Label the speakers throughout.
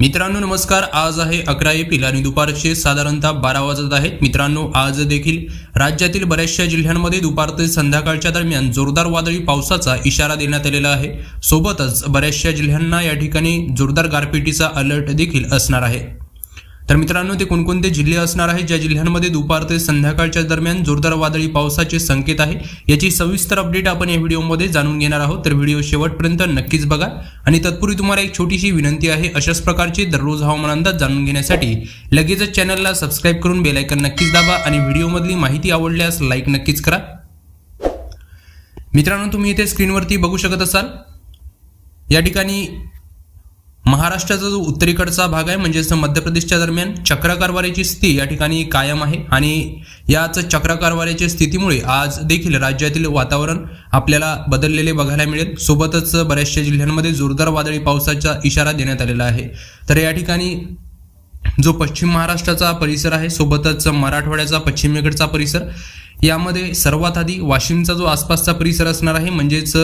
Speaker 1: मित्रांनो नमस्कार. आज आहे अकरा एप्रिल आणि दुपारचे साधारणतः बारा वाजत आहेत. मित्रांनो आज देखील राज्यातील बऱ्याचशा जिल्ह्यांमध्ये दुपार ते संध्याकाळच्या दरम्यान जोरदार वादळी पावसाचा इशारा देण्यात आलेला आहे. सोबतच बऱ्याचशा जिल्ह्यांना या ठिकाणी जोरदार गारपिटीचा अलर्ट देखील असणार आहे. तर मित्रांनो ते कोणकोणते जिल्हे असणार आहेत? ज्या जिल्ह्यांमध्ये दुपार ते संध्याकाळच्या दरम्यान जोरदार वादळी पावसाचे संकेत आहे याची सविस्तर अपडेट आपण या व्हिडिओमध्ये जाणून घेणार आहोत. तर व्हिडिओ शेवटपर्यंत नक्कीच बघा. आणि तत्पूर्वी तुम्हाला एक छोटीशी विनंती आहे अशाच प्रकारचे दररोज हवामान अंदाज जाणून घेण्यासाठी लगेचच चॅनलला सबस्क्राईब करून बेलायकन नक्कीच दाबा आणि व्हिडिओमधली माहिती आवडल्यास लाईक नक्कीच करा. मित्रांनो तुम्ही इथे स्क्रीनवरती बघू शकत असाल. या ठिकाणी महाराष्ट्राचा जो उत्तरेकडचा भाग आहे म्हणजेच मध्य प्रदेशच्या दरम्यान चक्रकारवारीची स्थिती या ठिकाणी कायम आहे आणि याच चक्रकारवारीच्या स्थितीमुळे आज देखील राज्यातील वातावरण आपल्याला बदललेले बघायला मिळेल. सोबतच बऱ्याचशा जिल्ह्यांमध्ये जोरदार वादळी पावसाचा इशारा देण्यात आलेला आहे. तर या ठिकाणी जो पश्चिम महाराष्ट्राचा परिसर आहे सोबतच मराठवाड्याचा पश्चिमेकडचा परिसर यामध्ये सर्वात आधी वाशिमचा जो आसपासचा परिसर असणार आहे म्हणजेच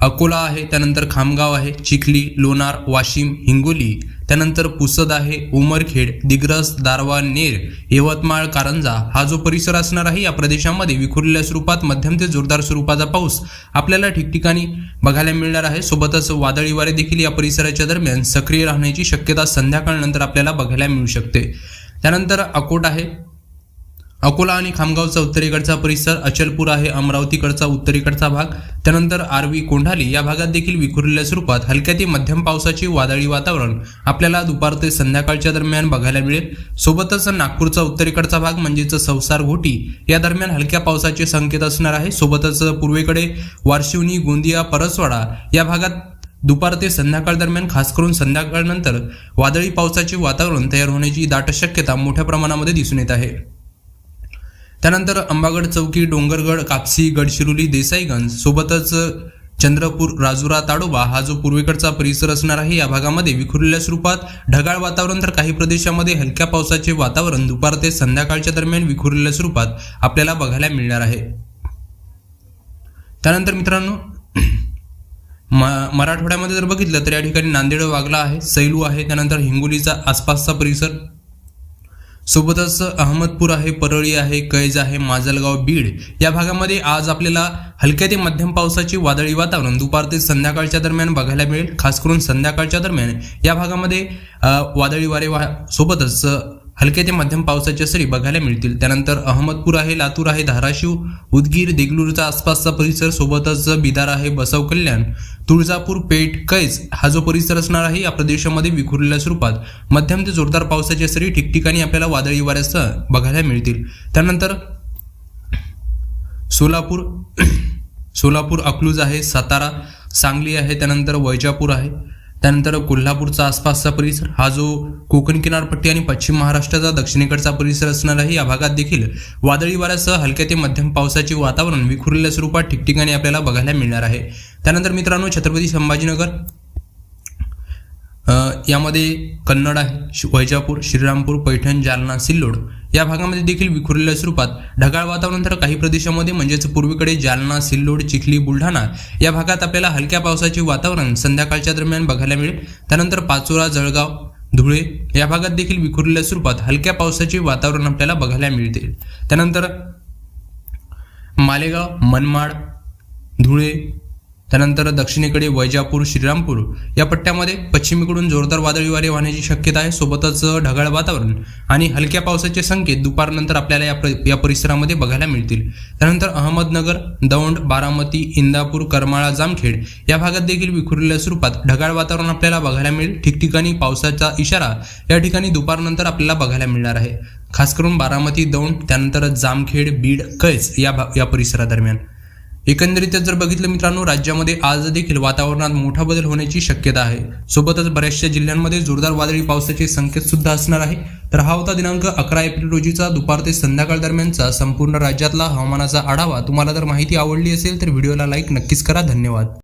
Speaker 1: अकोला आहे त्यानंतर खामगाव आहे चिखली लोणार वाशिम हिंगोली त्यानंतर पुसद आहे उमरखेड दिग्रस दारवा नेर यवतमाळ कारंजा. हा जो परिसर असणार आहे या प्रदेशामध्ये विखुरलेल्या स्वरूपात मध्यम ते जोरदार स्वरूपाचा पाऊस आपल्याला ठिकठिकाणी बघायला मिळणार आहे. सोबतच वादळी वारे देखील या परिसराच्या दरम्यान सक्रिय राहण्याची शक्यता संध्याकाळनंतर आपल्याला बघायला मिळू शकते. त्यानंतर अकोट आहे. अकोला आणि खामगावचा उत्तरेकडचा परिसर अचलपूर आहे अमरावतीकडचा उत्तरेकडचा भाग त्यानंतर आरवी कोंढाली या भागात देखील विखुरलेल्या स्वरूपात हलक्या ते मध्यम पावसाचे वादळी वातावरण आपल्याला दुपार ते संध्याकाळच्या दरम्यान बघायला मिळेल. सोबतच नागपूरचा उत्तरेकडचा भाग म्हणजेच संसार घोटी या दरम्यान हलक्या पावसाचे संकेत असणार आहे. सोबतच पूर्वेकडे वारशिवनी गोंदिया परसवाडा या भागात दुपार ते संध्याकाळ दरम्यान खास करून संध्याकाळनंतर वादळी पावसाचे वातावरण तयार होण्याची दाट शक्यता मोठ्या प्रमाणामध्ये दिसून येत आहे. त्यानंतर अंबागड चौकी डोंगरगड कापसी गडचिरोली देसाईगंज सोबतच चंद्रपूर राजुरा ताडोबा हा जो पूर्वेकडचा परिसर असणार आहे या भागामध्ये विखुरलेल्या स्वरूपात ढगाळ वातावरण तर काही प्रदेशामध्ये हलक्या पावसाचे वातावरण दुपार ते संध्याकाळच्या दरम्यान विखुरलेल्या स्वरूपात आपल्याला बघायला मिळणार आहे. त्यानंतर मित्रांनो म मराठवाड्यामध्ये जर बघितलं तर या ठिकाणी नांदेड वागला आहे सैलू आहे त्यानंतर हिंगोलीचा आसपासचा परिसर सोबतच अहमदपूर आहे परळी आहे कैज आहे माजलगाव बीड या भागामध्ये आज आपल्याला हलक्या ते मध्यम पावसाची वादळी वातावरण. दुपार ते संध्याकाळच्या दरम्यान बघायला मिळेल. खास करून संध्याकाळच्या दरम्यान या भागामध्ये वादळी वारे वा सोबतच हलके हलक्या ते मध्यम पावसाच्या सरी बघायला मिळतील. त्यानंतर अहमदपूर आहे लातूर आहे धाराशिव उदगीर देगलूरचा आसपासचा परिसर सोबतच बिदार आहे बसव कल्याण तुळजापूर पेठ कैज हा जो परिसर असणार आहे या प्रदेशामध्ये विखुरलेल्या स्वरूपात मध्यम ते जोरदार पावसाच्या सरी ठिकठिकाणी आपल्याला वादळी वाऱ्यासह बघायला मिळतील. त्यानंतर सोलापूर सोलापूर अकलूज आहे सातारा सांगली आहे त्यानंतर वैजापूर आहे. त्यानंतर कोल्हापूरचा आसपासचा परिसर हा जो कोकण किनारपट्टी आणि पश्चिम महाराष्ट्राचा दक्षिणेकडचा परिसर असणार आहे या भागात देखील वादळी वाऱ्यासह हलक्या ते मध्यम पावसाचे वातावरण विखुरलेल्या स्वरूपात ठिकठिकाणी आपल्याला बघायला मिळणार आहे. त्यानंतर मित्रांनो छत्रपती संभाजीनगर यामध्ये कन्नड आहे वैजापूर श्रीरामपूर पैठण जालना सिल्लोड या भागामध्ये देखील विखुरलेल्या स्वरूपात ढगाळ वातावरण तर काही प्रदेशामध्ये म्हणजेच पूर्वीकडे जालना सिल्लोड चिखली बुलढाणा या भागात आपल्याला हलक्या पावसाचे वातावरण संध्याकाळच्या दरम्यान बघायला मिळेल. त्यानंतर पाचोरा जळगाव धुळे या भागात देखील विखुरलेल्या स्वरूपात हलक्या पावसाचे वातावरण आपल्याला बघायला मिळते. त्यानंतर मालेगाव मनमाड धुळे त्यानंतर दक्षिणेकडे वैजापूर श्रीरामपूर या पट्ट्यामध्ये पश्चिमेकडून जोरदार वादळी वारे वाहण्याची शक्यता आहे. सोबतच ढगाळ वातावरण आणि हलक्या पावसाचे संकेत दुपारनंतर आपल्याला या या परिसरामध्ये बघायला मिळतील. त्यानंतर अहमदनगर दौंड बारामती इंदापूर करमाळा जामखेड या भागात देखील विखुरलेल्या स्वरूपात ढगाळ वातावरण आपल्याला बघायला मिळेल. ठिकठिकाणी पावसाचा इशारा या ठिकाणी दुपारनंतर आपल्याला बघायला मिळणार आहे. खास करून बारामती दौंड त्यानंतर जामखेड बीड कैस या भा या परिसरादरम्यान. एकंदरीतच जर बघितलं मित्रांनो राज्यामध्ये आज देखील वातावरणात मोठा बदल होण्याची शक्यता आहे. सोबतच बऱ्याचशा जिल्ह्यांमध्ये जोरदार वादळी पावसाचे संकेत सुद्धा असणार आहे. तर हा होता दिनांक अकरा एप्रिल रोजीचा दुपार ते संध्याकाळ दरम्यानचा संपूर्ण राज्यातला हवामानाचा आढावा. तुम्हाला जर माहिती आवडली असेल तर व्हिडिओला लाईक नक्कीच करा. धन्यवाद.